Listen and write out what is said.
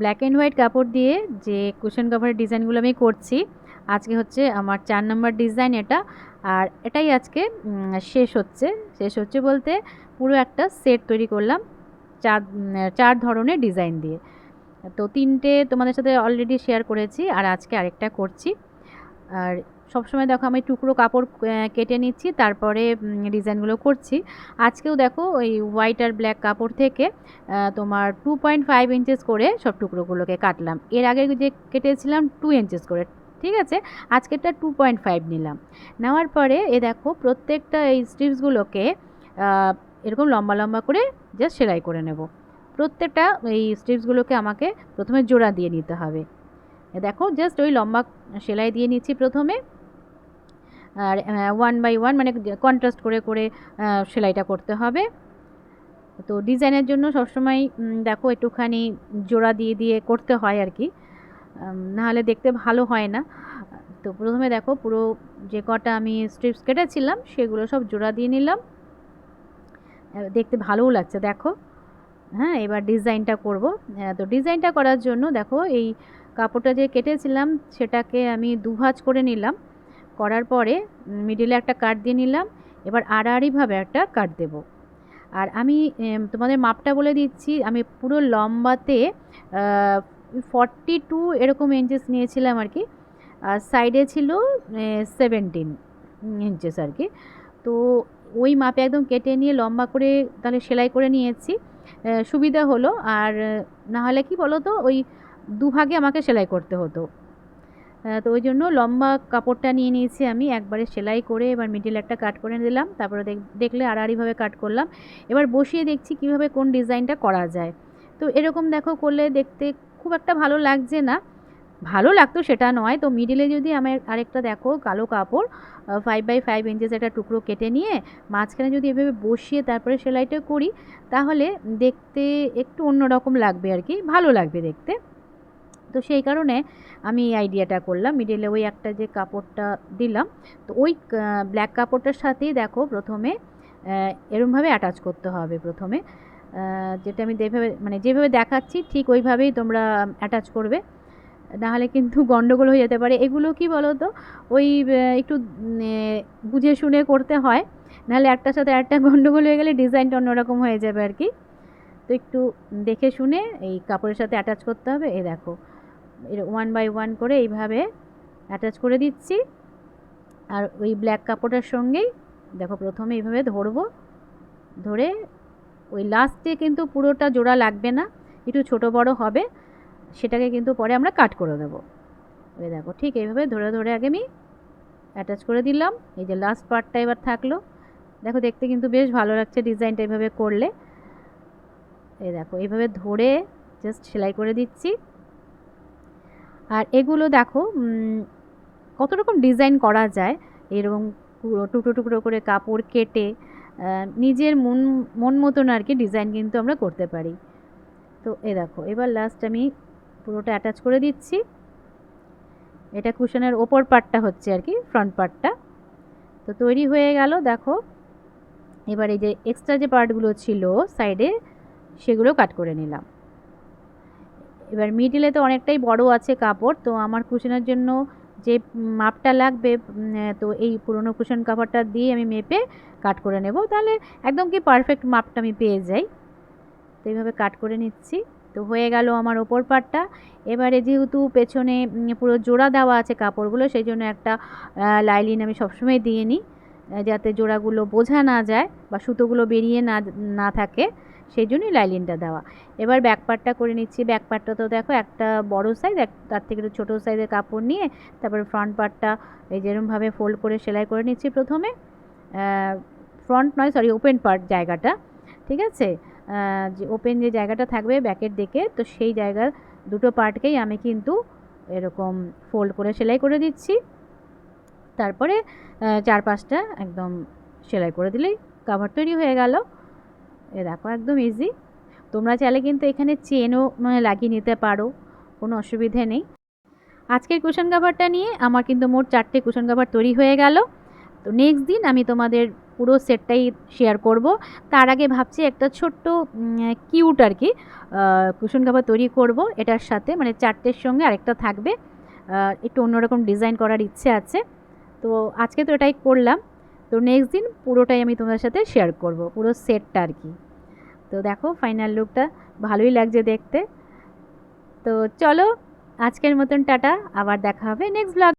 Black and white কাপড় দিয়ে যে কুশন কভারের ডিজাইনগুলো আমি করছি, আজকে হচ্ছে আমার চার নম্বর ডিজাইন এটা, আর এটাই আজকে শেষ হচ্ছে। শেষ হচ্ছে বলতে পুরো একটা সেট তৈরি করলাম চার চার ধরনের ডিজাইন দিয়ে। তো তিনটে তোমাদের সাথে অলরেডি শেয়ার করেছি, আর আজকে আরেকটা করছি। আর সবসময় দেখো আমি টুকরো কাপড় কেটে নিচ্ছি, তারপরে ডিজাইনগুলো করছি। আজকেও দেখো ওই হোয়াইট আর ব্ল্যাক কাপড় থেকে তোমার টু পয়েন্ট ফাইভ ইঞ্চেস করে সব টুকরোগুলোকে কাটলাম। এর আগে যে কেটেছিলাম টু ইঞ্চেস করে, ঠিক আছে? আজকেরটা টু পয়েন্ট ফাইভ নিলাম। নেওয়ার পরে এ দেখো প্রত্যেকটা এই স্ট্রিপসগুলোকে এরকম লম্বা লম্বা করে জাস্ট সেলাই করে নেব। প্রত্যেকটা এই স্ট্রিপসগুলোকে আমাকে প্রথমে জোড়া দিয়ে নিতে হবে। দেখো জাস্ট ওই লম্বা সেলাই দিয়ে নিচ্ছি প্রথমে। আর ওয়ান বাই ওয়ান মানে কন্ট্রাস্ট করে করে সেলাইটা করতে হবে। তো ডিজাইনের জন্য সবসময় দেখো একটুখানি জোড়া দিয়ে দিয়ে করতে হয় আর কি। নাহলে দেখতে ভালো হয় না। তো প্রথমে দেখো পুরো যে কটা আমি স্ট্রিপস কেটেছিলাম, সেগুলো সব জোড়া দিয়ে নিলাম। দেখতে ভালোও লাগছে, দেখো। হ্যাঁ এবার ডিজাইনটা করব। তো ডিজাইনটা করার জন্য দেখো এই কাপড়টা যে কেটেছিলাম, সেটাকে আমি দুভাঁজ করে নিলাম। করার পরে মিডিলে একটা কাট দিয়ে নিলাম। এবার আড়াআড়িভাবে একটা কাট দেব। আর আমি তোমাদের মাপটা বলে দিচ্ছি। আমি পুরো লম্বাতে ফর্টি টু এরকম ইঞ্চেস নিয়েছিলাম আর কি। আর সাইডে ছিল সেভেন্টিন ইঞ্চেস আর কি। তো ওই মাপে একদম কেটে নিয়ে লম্বা করে তাহলে সেলাই করে নিয়েছি। সুবিধা হলো। আর না হলে কি বলো তো ওই দুভাগে আমাকে সেলাই করতে হতো। তো ওই জন্য লম্বা কাপড়টা নিয়ে নিয়েছি আমি, একবারে সেলাই করে এবার মিডিল একটা কাট করে দিলাম, তারপরে দেখ- দেখলে আড়াআড়িভাবে কাট করলাম। এবার বসিয়ে দেখছি কীভাবে কোন ডিজাইনটা করা যায়। তো এরকম দেখো করলে দেখতে খুব একটা ভালো লাগছে না। ভালো লাগতো সেটা নয়, তো মিডিলে যদি আমার আরেকটা দেখো কালো কাপড় ফাইভ বাই ফাইভ ইঞ্চেস একটা টুকরো কেটে নিয়ে মাঝখানে যদি এভাবে বসিয়ে তারপরে সেলাইটা করি, তাহলে দেখতে একটু অন্যরকম লাগবে আর কি, ভালো লাগবে দেখতে। তো সেই কারণে আমি এই আইডিয়াটা করলাম। মিডিলে ওই একটা যে কাপড়টা দিলাম, তো ওই ব্ল্যাক কাপড়টার সাথেই দেখো প্রথমে এরমভাবে অ্যাটাচ করতে হবে প্রথমে। যেটা আমি যেভাবে মানে যেভাবে দেখাচ্ছি ঠিক ওইভাবেই তোমরা অ্যাটাচ করবে। নাহলে কিন্তু গন্ডগোল হয়ে যেতে পারে। এগুলো কি বলো তো ওই একটু বুঝে শুনে করতে হয়। নাহলে একটার সাথে একটা গন্ডগোল হয়ে গেলে ডিজাইনটা অন্যরকম হয়ে যাবে আর কি। তো একটু দেখে শুনে এই কাপড়ের সাথে অ্যাটাচ করতে হবে। এ দেখো। ওয়ান বাই ওয়ান করে এইভাবে অ্যাটাচ করে দিচ্ছি। আর ওই ব্ল্যাক কাপড়ের সঙ্গেই দেখো প্রথমে এইভাবে ধরবো। ধরে ওই লাস্টে কিন্তু পুরোটা জোড়া লাগবে না, একটু ছোট বড় হবে, সেটাকে কিন্তু পরে আমরা কাট করে দেবো। ওই দেখো ঠিক এইভাবে ধরে ধরে আগে আমি অ্যাটাচ করে দিলাম। এই যে লাস্ট পার্টটা এবার থাকল। দেখো দেখতে কিন্তু বেশ ভালো লাগছে ডিজাইনটা এইভাবে করলে। এই দেখো এইভাবে ধরে জাস্ট সেলাই করে দিচ্ছি। আর এগুলো দেখো কত রকম ডিজাইন করা যায়, এরকম টুকরো টুকরো করে কাপড় কেটে নিজের মন মন মতন আর কি ডিজাইন কিন্তু আমরা করতে পারি। তো এ দেখো, এবার লাস্ট আমি পুরোটা অ্যাটাচ করে দিচ্ছি। এটা কুশনের ওপর পার্টটা হচ্ছে আর কি ফ্রন্ট পার্টটা তো তৈরি হয়ে গেল, দেখো। এবার এই যে এক্সট্রা যে পার্টগুলো ছিল সাইডে সেগুলো কাট করে নিলাম। এবার মিডিলে তো অনেকটাই বড় আছে কাপড়, তো আমার কুশনের জন্য যে মাপটা লাগবে তো এই পুরনো কুশন কাপড়টা দিয়ে আমি মেপে কাট করে নেব। তাহলে একদম কি পারফেক্ট মাপটা আমি পেয়ে যাই। তো এইভাবে কাট করে নিচ্ছি। তো হয়ে গেল আমার ওপর পাটটা। এবারে যেহেতু পেছনে পুরো জোড়া দেওয়া আছে কাপড়গুলো, সেই জন্য একটা লাইলিন আমি সবসময় দিয়ে নিই যাতে জোড়াগুলো বোঝা না যায় বা সুতোগুলো বেরিয়ে না না থাকে। সেই জন্যই লাইলিনটা দেওয়া। এবার ব্যাক পার্টটা করে নিচ্ছি। ব্যাক পার্টটা তো দেখো একটা বড় সাইজ এক তার থেকে একটু ছোটো সাইজের কাপড় নিয়ে তারপরে ফ্রন্ট পার্টটা এই যেরমভাবে ফোল্ড করে সেলাই করে নিচ্ছি প্রথমে। ফ্রন্ট নয় সরি ওপেন পার্ট জায়গাটা, ঠিক আছে? যে ওপেন যে জায়গাটা থাকবে ব্যাকের দিকে, তো সেই জায়গার দুটো পার্টকেই আমি কিন্তু এরকম ফোল্ড করে সেলাই করে দিচ্ছি। তারপরে চার পাঁচটা একদম সেলাই করে দিলেই কাভার তৈরি হয়ে গেল। এ দেখো, একদম ইজি তোমরা চাইলে কিন্তু এখানে চেনও মানে লাগিয়ে নিতে পারো, কোনো অসুবিধে নেই। আজকের কুশন কাভারটা নিয়ে আমার কিন্তু মোট চারটে কুশন কাভার তৈরি হয়ে গেল। তো নেক্সট দিন আমি তোমাদের পুরো সেটটাই শেয়ার করব। তার আগে ভাবছি একটা ছোট্ট কিউট আর কি কুশন কাভার তৈরি করব। এটার সাথে মানে চারটের সঙ্গে আরেকটা থাকবে। একটু অন্যরকম ডিজাইন করার ইচ্ছে আছে। তো আজকে তো এটাই করলাম। তো নেক্সট দিন পুরোটাই আমি তোমাদের সাথে শেয়ার করব, পুরো সেটটা আর কি। তো দেখো ফাইনাল লুকটা ভালোই লাগছে দেখতে। তো চলো, আজকের মতন টাটা, আবার দেখা হবে নেক্সট ব্লগ